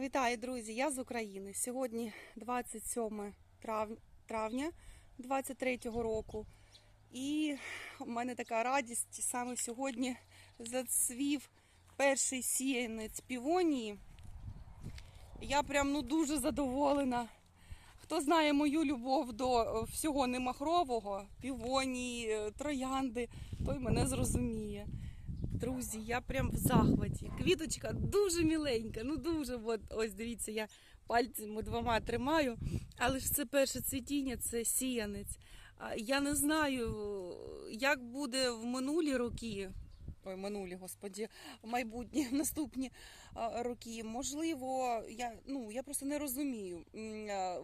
Вітаю, друзі! Я з України. Сьогодні 27 трав... травня 23-го року. І у мене така радість саме сьогодні зацвів перший сіянець півонії. Я прям ну дуже задоволена. Хто знає мою любов до е, всього немахрового, півонії, е, троянди, той мене зрозуміє. Друзі, я прям в захваті. Квіточка дуже міленька, ну дуже. От, ось дивіться, я пальцями двома тримаю. Але ж це перше цвітіння, це сіянець. Я не знаю, як буде в минулі роки. Ой, минулі, господі, майбутні наступні роки. Можливо, я ну я просто не розумію.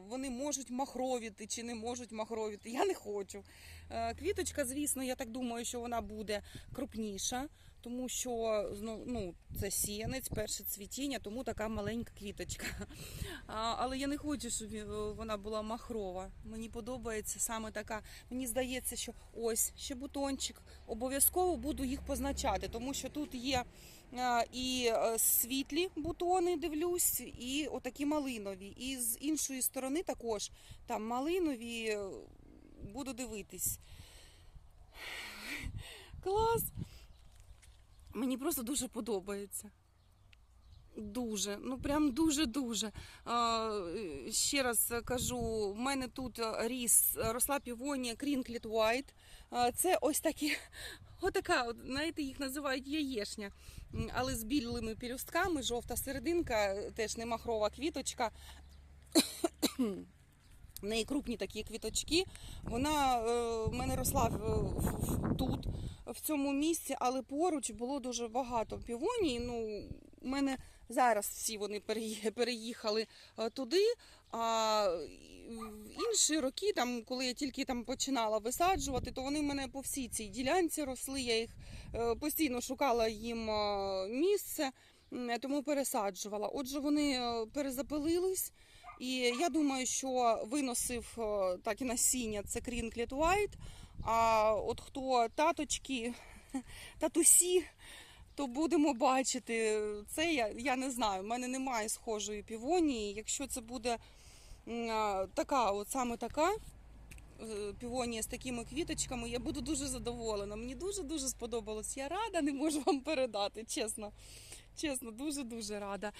Вони можуть махровіти чи не можуть махровіти. Я не хочу. Е, Квіточка, звісно, я так думаю, що вона буде крупніша, тому що ну, це сіянець, перше цвітіння, тому така маленька квіточка. А, але я не хочу, щоб е, вона була махрова. Мені подобається саме така. Мені здається, що ось ще бутончик. Обов'язково буду їх позначати, тому що тут є е, і е, світлі бутони, дивлюсь, і отакі малинові. І з іншої сторони також там малинові. Буду дивитись. Клас! Мені просто дуже подобається. Дуже, ну прям дуже-дуже. Ще раз кажу, в мене тут ріс, росла півонія Крінкліт White. Це ось такі, отака, от, знаєте, їх називають яєшня, але з білими пелюстками, жовта серединка, теж не махрова квіточка. В неї крупні такі квіточки. Вона е, в мене росла тут, в цьому місці, але поруч було дуже багато півоній. Ну, у мене зараз всі вони переїхали е, туди. А інші роки, там, коли я тільки там починала висаджувати, то вони в мене по всій цій ділянці росли. Я їх е, постійно шукала їм місце, тому пересаджувала. Отже, вони перезапилились. І я думаю, що виносив е, так і насіння це Крінкліт White. А от хто таточки, татусі, то будемо бачити. Це я, я не знаю. У мене немає схожої півонії. Якщо це буде така, от саме така. е, Півонія з такими квіточками, я буду дуже задоволена. Мені дуже-дуже сподобалось. Я рада, не можу вам передати, чесно. Чесно, дуже-дуже рада.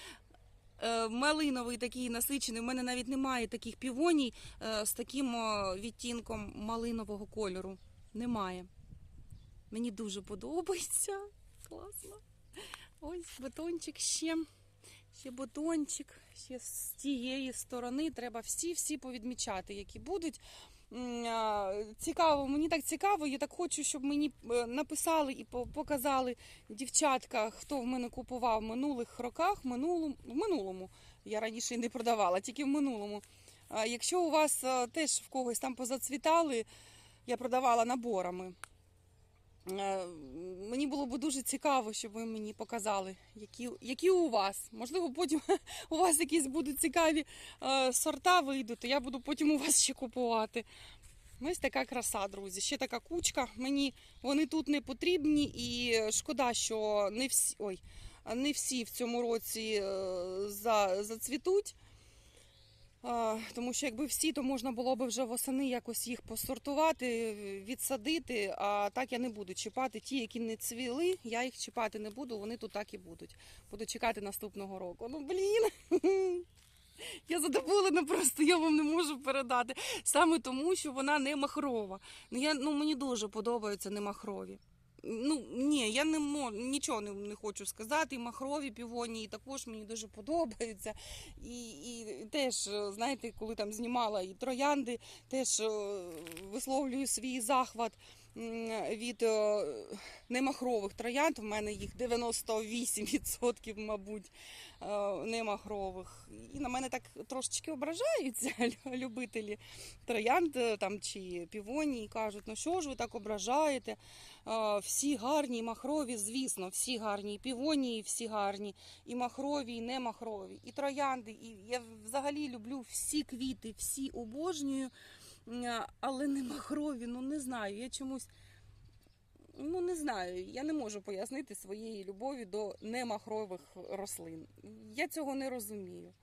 Е, Малиновий такий насичений. У мене навіть немає таких півоній е, з таким відтінком малинового кольору. Немає. Мені дуже подобається. Класно. Ось бутончик ще. Ще бутончик, ще з тієї сторони. Треба всі-всі повідмічати, які будуть. Цікаво, мені так цікаво. Я так хочу, щоб мені е, написали і по- показали дівчатка, хто в мене купував в минулих роках, в минулому, в минулому. Я раніше не продавала, тільки в минулому. Якщо у вас е, теж в когось там позацвітали, я продавала наборами. Е, Мені було б дуже цікаво, щоб ви мені показали, які, які у вас. Можливо, потім у вас якісь будуть цікаві е, сорта вийдуть, і я буду потім у вас ще купувати. Ось така краса, друзі. Ще така кучка. Мені вони тут не потрібні, і шкода, що не всі, ой, не всі в цьому році е, за, зацвітуть. Тому що якби всі, то можна було б вже восени якось їх посортувати, відсадити. А так я не буду чіпати. Ті, які не цвіли, я їх чіпати не буду, вони тут так і будуть. Буду чекати наступного року. Ну блін. Я задоволена, просто я вам не можу передати. Саме тому, що вона не махрова. Ну, я, ну мені дуже подобаються не махрові. Ну ні, я не можу нічого не, не хочу сказати. І махрові півонії також мені дуже подобаються. І, і теж, е, знаєте, коли там знімала і троянди, теж е, висловлюю свій захват від е, немахрових троянд. У мене їх 98%, мабуть, е, немахрових. І на мене так трошечки ображаються любителі троянд е, там чи півонії. Кажуть, ну що ж ви так ображаєте? Всі гарні, махрові, звісно, всі гарні, і півонії, всі гарні, і махрові, і не махрові, і троянди. І я взагалі люблю всі квіти, всі обожнюю, але не махрові, ну не знаю. Я чомусь Ну, не знаю, я не можу пояснити своєї любові до немахрових рослин. Я цього не розумію.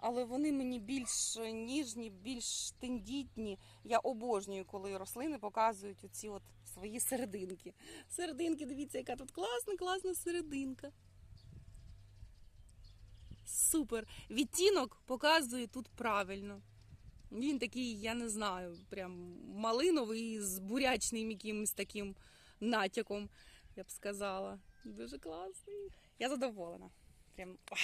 Але вони мені більш ніжні, більш тендітні. Я обожнюю, коли рослини показують оці от свої серединки. Серединки, дивіться, яка тут класна, класна серединка. Супер. Відтінок показує тут правильно. Він такий, я не знаю, прям малиновий з бурячним якимось таким натяком, я б сказала. Дуже класний. Я задоволена. Прям ох,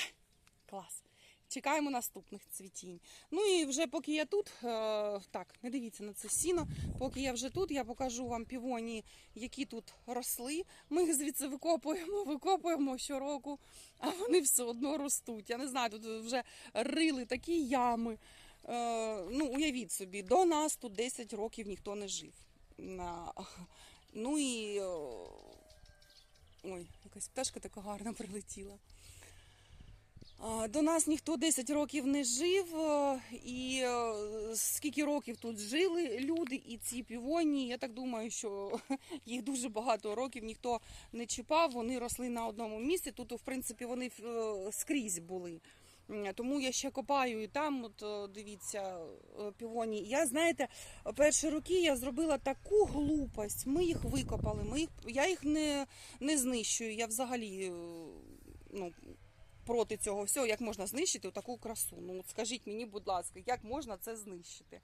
клас. Чекаємо наступних цвітінь. Ну і вже поки я тут, е, так, не дивіться на це сіно. Поки я вже тут, я покажу вам півонії, які тут росли. Ми їх звідси викопуємо, викопуємо щороку, а вони все одно ростуть. Я не знаю, тут вже рили такі ями. Е, ну, уявіть собі, до нас тут 10 років ніхто не жив. Ну і. е, Ой, якась пташка така гарна прилетіла. До нас ніхто 10 років не жив, е, і скільки років тут жили люди, і ці півоні, я так думаю, що їх дуже багато років ніхто не чіпав, вони росли на одному місці. Тут, в принципі, вони скрізь були. Тому я ще копаю і там, от дивіться, півоні. Я знаєте, перші роки я зробила таку глупость. Ми їх викопали. Ми їх, я їх не, не знищую. Я взагалі е, ну, проти цього всього. Як можна знищити таку красу? Ну от скажіть мені, будь ласка, як можна це знищити?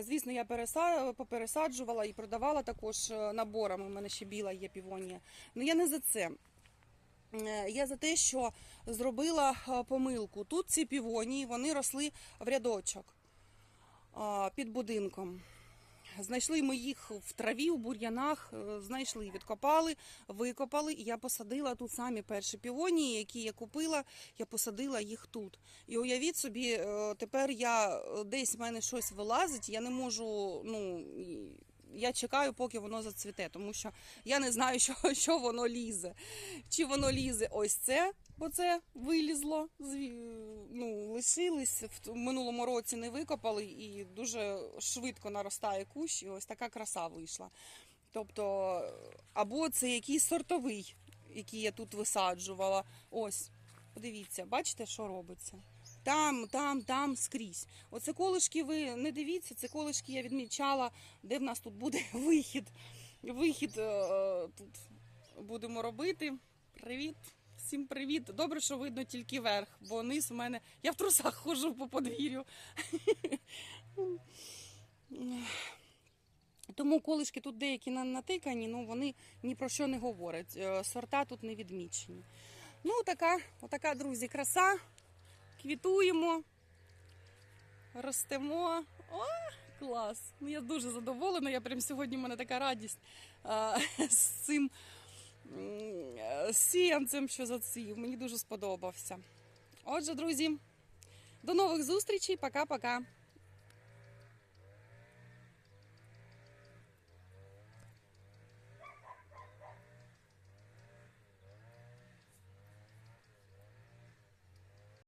Звісно, я переса... попересаджувала і продавала також е, наборами. У мене ще біла є півонія. Ну я не за це. Е, Я за те, що зробила е, помилку. Тут ці півонії вони росли в рядочок під будинком. Знайшли ми їх в траві, у бур'янах, е, знайшли, відкопали, викопали, і я посадила тут самі перші півонії, які я купила, я посадила їх тут. І уявіть собі, е, тепер я е, десь в мене щось вилазить, я не можу, ну. Я чекаю, поки воно зацвіте, тому що я не знаю, що, що воно лізе. Чи воно лізе ось це, бо це вилізло, ну, лишились. В минулому році не викопали і дуже швидко наростає кущ, і ось така краса вийшла. Тобто, або це якийсь сортовий, який я тут висаджувала. Ось, подивіться, бачите, що робиться? Там, там, там скрізь. Оце колишки ви не дивіться, це колишки я відмічала, де в нас тут буде вихід. Вихід е, тут будемо робити. Привіт, всім привіт. Добре, що видно тільки верх, бо низ у мене. Я в трусах ходжу по подвір'ю. Тому колишки тут деякі натикані, ну вони ні про що не говорять. Е, Сорта тут не відмічені. Ну, така, отака, друзі, краса. Квітуємо, ростемо. О, клас! Ну, я дуже задоволена. Я прям сьогодні в мене така радість а, з цим сіянцем, що заців. Мені дуже сподобався. Отже, друзі, до нових зустрічей. Пока-пока.